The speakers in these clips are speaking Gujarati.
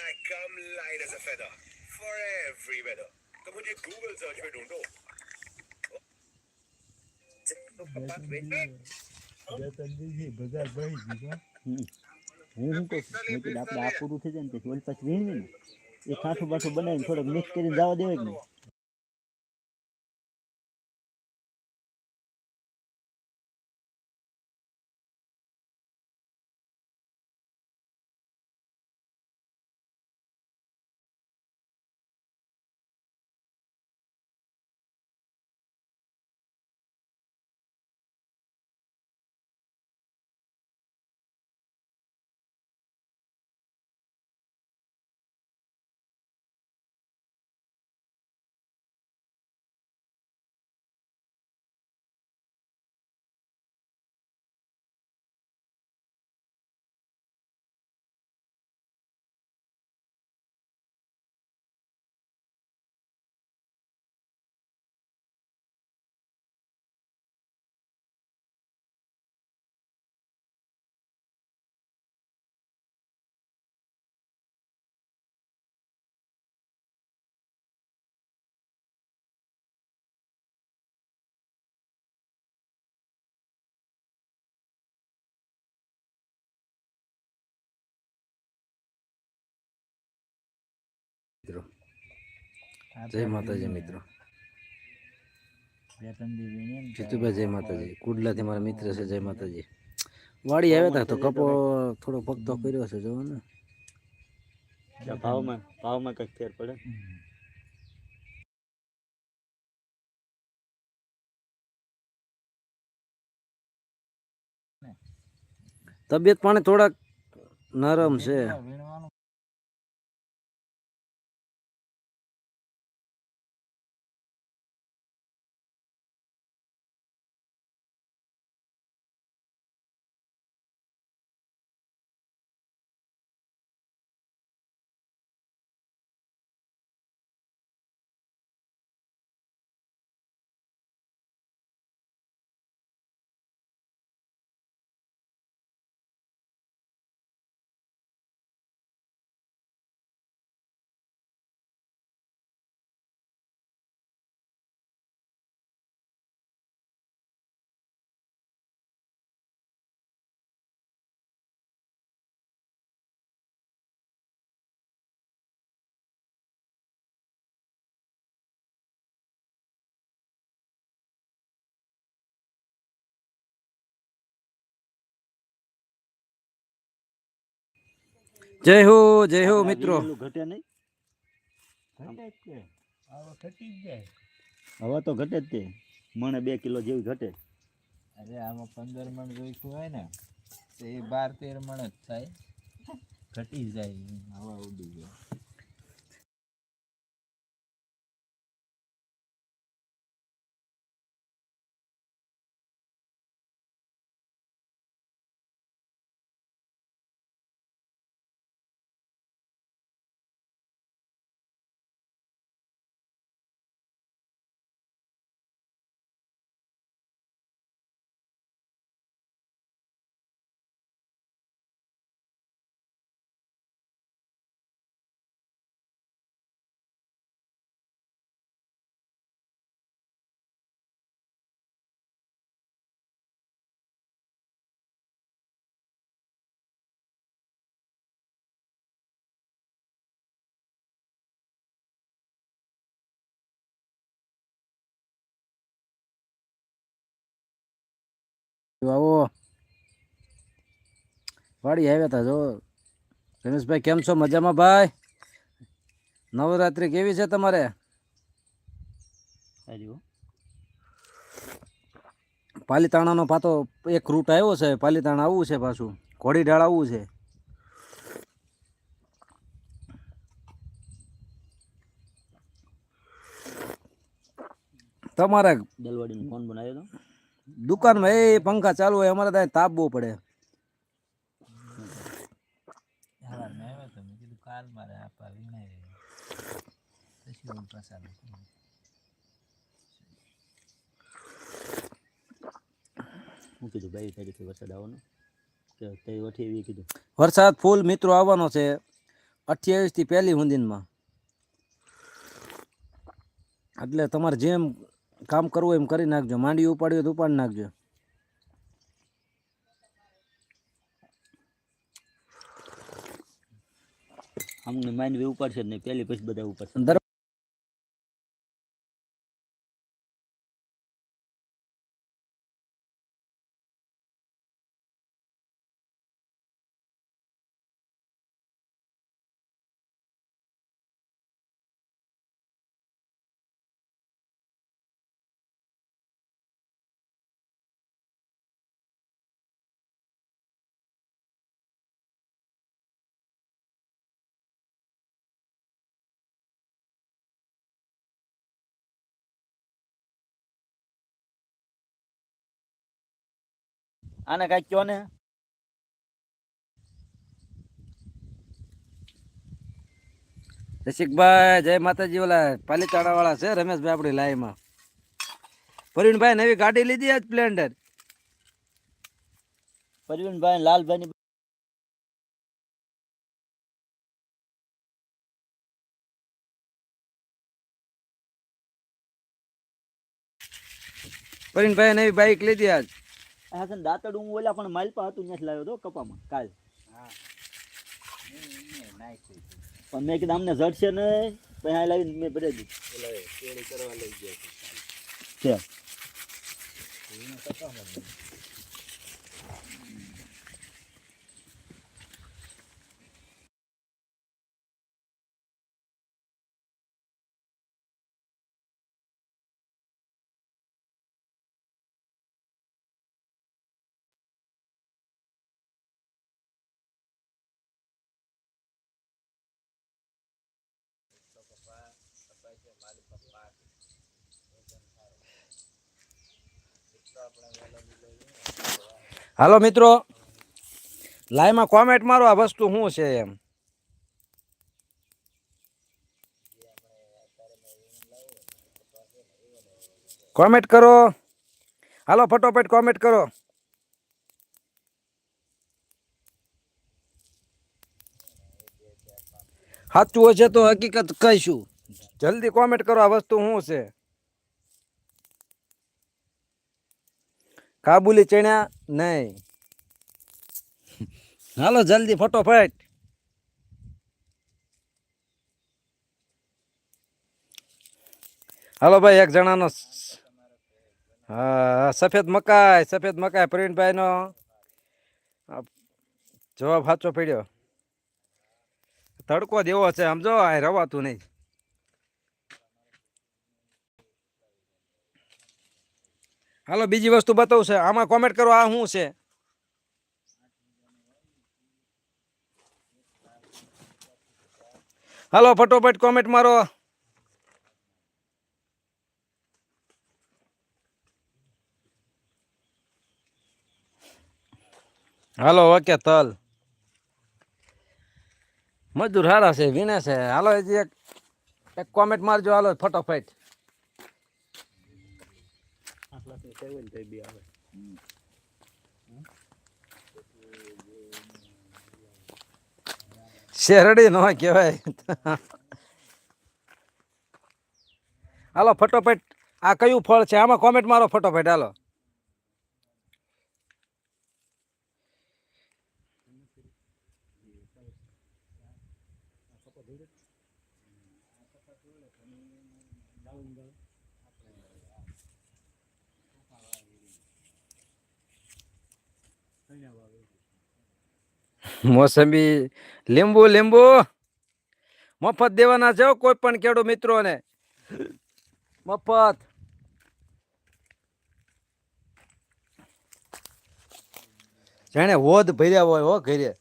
I come light as a feather for every weather. तो मुझे गूगल सर्च में ढूंढो હમ. હું શું કહું છું? મેં કીધું આપણે આ પૂરું થઈ જાય ને પછી ઓલી પાછી વીણવી ને એ ખાઠું બાઠું બનાવીને થોડોક મિક્સ કરીને જવા દેવાય કે મિત્રો. જય માતાજી મિત્રો. જીતુભાઈ જય માતાજી. કુડલાથી મારા મિત્ર છે જય માતાજી. વાડી આવ્યા હતા તો કપો થોડો પગતો કર્યો છે જોવો ને. ભાવમાં ભાવમાં કંઈક ફેર પડે. તબિયત પાણી થોડાક નરમ છે. જય હો જય હો મિત્રો. ઘટે નહીં ઘટે જ છે ઘટી જ જાય હવે તો ઘટે જ તે. મણે બે કિલો જેવી ઘટે. અરે આમાં પંદર મણ જોઈતું હોય ને તો એ બાર તેર મણ જ થાય. ઘટી જાય હવા ઉડી જાય. આવો. વાડી આવ્યા હતા જો. રમેશભાઈ કેમ છો? મજામાં ભાઈ? નવરાત્રી કેવી છે તમારે? પાલીતાણા નો પાલીતાણાનો પાતો એક રૂટ આવ્યો છે પાલીતાણા આવવું છે પાછું. ઘોડીઢાળ આવવું છે. તમારે દલવાડીનો ફોન બનાવ્યો તો? દુકાનમાં એ પંખા ચાલુ હોય અમારે ત્યાં તાપ બહુ પડે. કીધું હું તારીખે વરસાદ આવવાનો? કે તે વઠી એવી કીધું? વરસાદ ફૂલ મિત્રો આવવાનો છે. અઠ્યાવીસથી પહેલી સુધીમાં એટલે તમારે જેમ કામ કરવું એમ કરી નાખજો. માંડી ઉપાડ્યું તો ઉપાડી નાખજો. અમને માંડવી ઉપાડશે ને નહીં. પેલી પછી બધા ઉપાડશે. આને કાંઈક કયો ને? રસિકભાઈ જય માતાજી ઓલા પાલીતાણા વાળા છે રમેશભાઈ આપણી લાઈમાં પરવીનભાઈ નવી ગાડી લીધી આજ સ્પ્લેન્ડર? પરવીનભાઈ લાલભાઈ પરવીનભાઈ નવી બાઈક લીધી આજ. હા ને દાંતડ હું ઓલા પણ માલપા હતું ત્યાંથી લાવ્યો હતો કપામાં કાલ. પણ મેં કીધું અમને જડશે ને પછી આ લાવીને મેં ભરે દીધું. છે હાલો મિત્રો લાઈમાં કોમેન્ટ મારો આ વસ્તુ શું છે એમ? કોમેન્ટ કરો. હાલો, ફટોફટ કોમેન્ટ કરો. સાચું હશે તો હકીકત કહીશું. જલ્દી કોમેન્ટ કરો આ વસ્તુ શું છે? કાબુલી ચણ્યા નહીં. હાલો જલ્દી ફટોફટ હાલો ભાઈ એક જણાનો હા સફેદ મકાઈ સફેદ મકાઈ પ્રવીણભાઈનો. જવાબ સાચો પડ્યો. તડકો દેવો છે સમજો આ રવાતું નહીં. હાલો, બીજી વસ્તુ બતાવું આમાં કોમેન્ટ કરો, આ શું છે? હાલો, ફટોફટ કોમેન્ટ મારો. હાલો, ઓકે, તલ. મજદૂર હારા છે વિને છે. હાલો એક એક કોમેન્ટ મારજો, હાલો, ફટોફટ. શેરડી નો કહેવાય. હાલો ફટોફટ. આ કયું ફળ છે? આમાં કોમેન્ટ મારો ફટોફટ હાલો. મોસંબી. લીંબુ લીંબુ. મફત દેવાના છે કોઈ પણ ખેડૂત મિત્રોને. મફત. જાણે હોદ ભર્યા હોય હો ઘરે.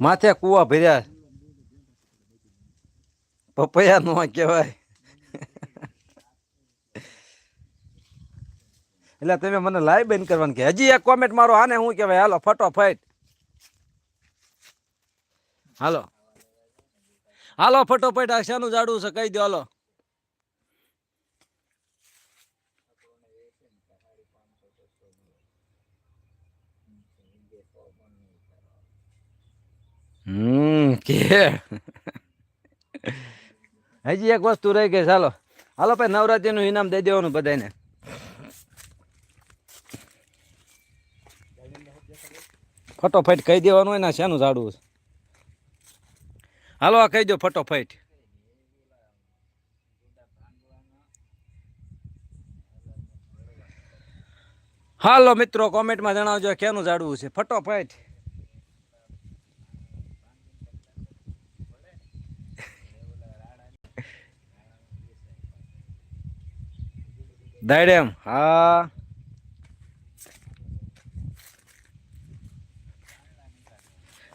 માથે કુવા ભર્યા. પપૈયા નો કહેવાય એટલે તમે મને લાઈવ બેન કરવાનું કે હજી એક કોમેન્ટ મારો આને શું કહેવાય? હાલો, ફટોફટ. હાલો. હાલો, ફટોફટ, આ શાનું જાડું છે, કહી દો, હાલો. હમ, કે? હજી એક વસ્તુ રહી ગઈ, ચાલો. હાલો ભાઈ, નવરાત્રિનું ઇનામ દઈ દેવાનું બધાને ફટોફટ કહી દેવાનું હોય ને શેનું ઝાડવું છે? હાલો, આ કહી દો ફટોફટ. હાલો મિત્રો, કોમેન્ટમાં જણાવજો કેનું ઝાડવું છે? ફટોફટ. દાડેમ હા.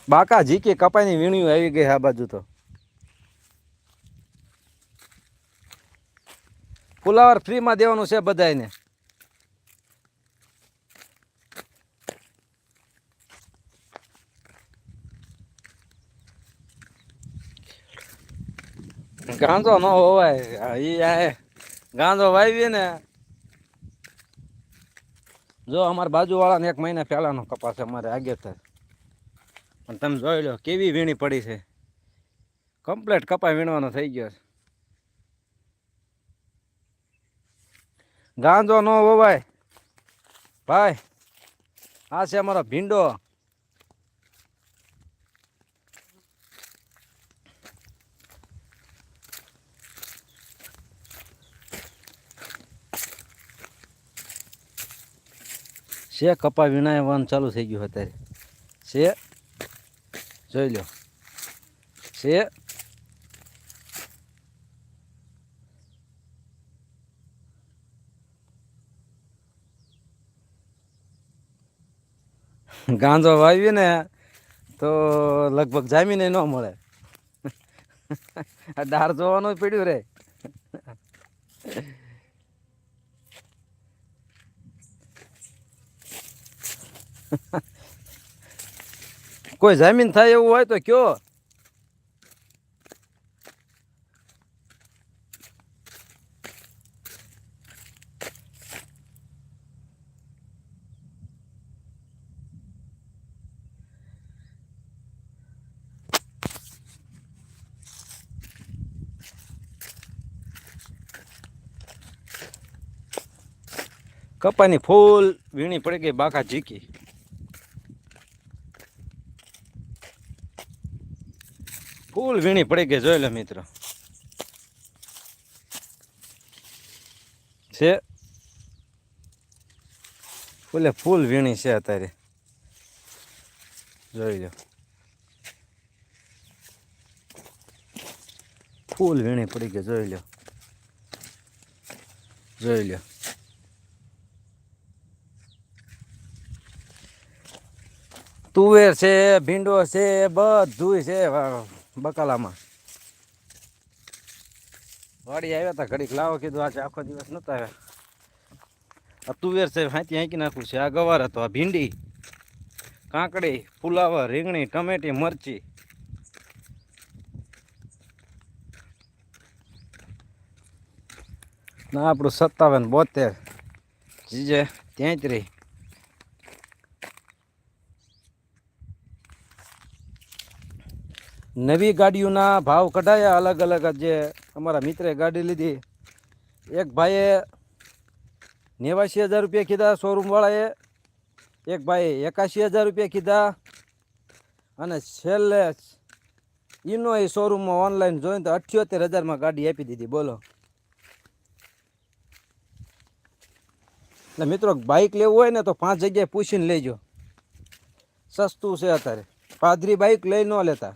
બાકા જીકે કપાઈની વીણ્યું આવી ગઈ આ બાજુ તો. ફુલાવર ફ્રીમાં દેવાનું છે બધાને ગાંધો ન હોવાય. આ ગાંધો વાવીએ ને જો અમારા બાજુવાળાને એક મહિના પહેલાંનો કપાસ અમારે આગેતર પણ તમે જોઈ લો, કેવી વીણી પડી છે. કમ્પ્લેટ કપા વીણવાનો થઈ ગયો છે. ગાંધો ન હોવાય ભાઈ, આ છે અમારો ભીંડો. છે કપા વીણાવાનું ચાલુ થઈ ગયું અત્યારે. છે, જોઈ લો. છે. ગાંજો વાવીએ ને, તો લગભગ જામીને ન મળે. આ દાર જોવાનું પડ્યું રે. કોઈ જમીન થાય એવું હોય તો કયો? કપાની ફૂલ વીણી પડી ગઈ બાકા ઝીકી. ફૂલ વીણી પડી ગઈ, જોઈ લો મિત્રો. છે? ફૂલે ફૂલ વીણી છે અત્યારે. જોઈ લો. ફૂલ વીણી પડી ગઈ, જોઈ લો. જોઈ લો. તુવેર છે, ભીંડો છે બધું છે બકાલામાં. વાડી આવ્યા હતા ઘડીક લાવો કીધું, આજે આખો દિવસ નતા આવ્યા. આ તુવેર છે હાંતી હાંકી નાખું છે, આ ગવાર હતો, આ ભીંડી, કાંકડી ફુલાવર રીંગણી, ટમેટી, મરચી. ના આપણું સત્તાવન બોતેર જીજે ત્યાંતરી નવી ગાડીઓના ભાવ કઢાયા અલગ અલગ જે અમારા મિત્રે ગાડી લીધી. એક ભાઈએ નેવાસી હજાર રૂપિયા કીધા શોરૂમવાળાએ, એક ભાઈએ એકાશી હજાર રૂપિયા કીધા અને છેલ્લે એનો એ શોરૂમમાં ઓનલાઈન જોઈને તો અઠ્યોતેર હજારમાં ગાડી આપી દીધી. બોલો. એટલે મિત્રો બાઇક લેવું હોય ને તો પાંચ જગ્યાએ પૂછીને લેજો. સસ્તું છે અત્યારે. પાદરી બાઇક લઈ ન લેતા.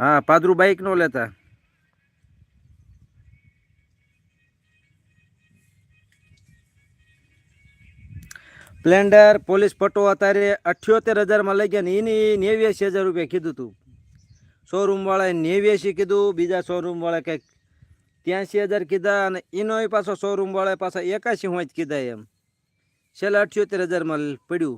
હા, પાદરું બાઇક નો લેતા. સ્પ્લેન્ડર પોલીસ પટો અત્યારે અઠ્યોતેર હજારમાં લઈ ગયા ને એની નેવ્યાસી હજાર રૂપિયા કીધું હતું શોરૂમવાળાએ નેવ્યાસી કીધું, બીજા શોરૂમવાળા કંઈક ત્યાંસી હજાર કીધા અને એનોય પાછો શોરૂમવાળાએ પાછા એકાશી હોય જ કીધા એમ. છેલ્લા અઠ્યોતેર હજારમાં પડ્યું.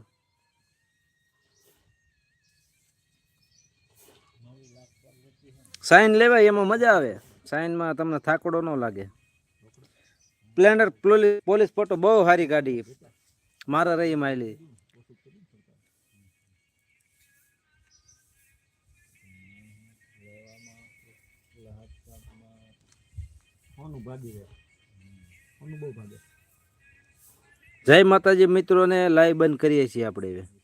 સાઈન લેવાય એમાં મજા આવે. સાઈનમાં તમને થાકડો ન લાગે. સ્પ્લેન્ડર પોલીસ ફોટો બહુ સારી ગાડી. મારા રહી માયલી. જય માતાજી મિત્રોને લાઈવ બંધ કરીએ છીએ આપણે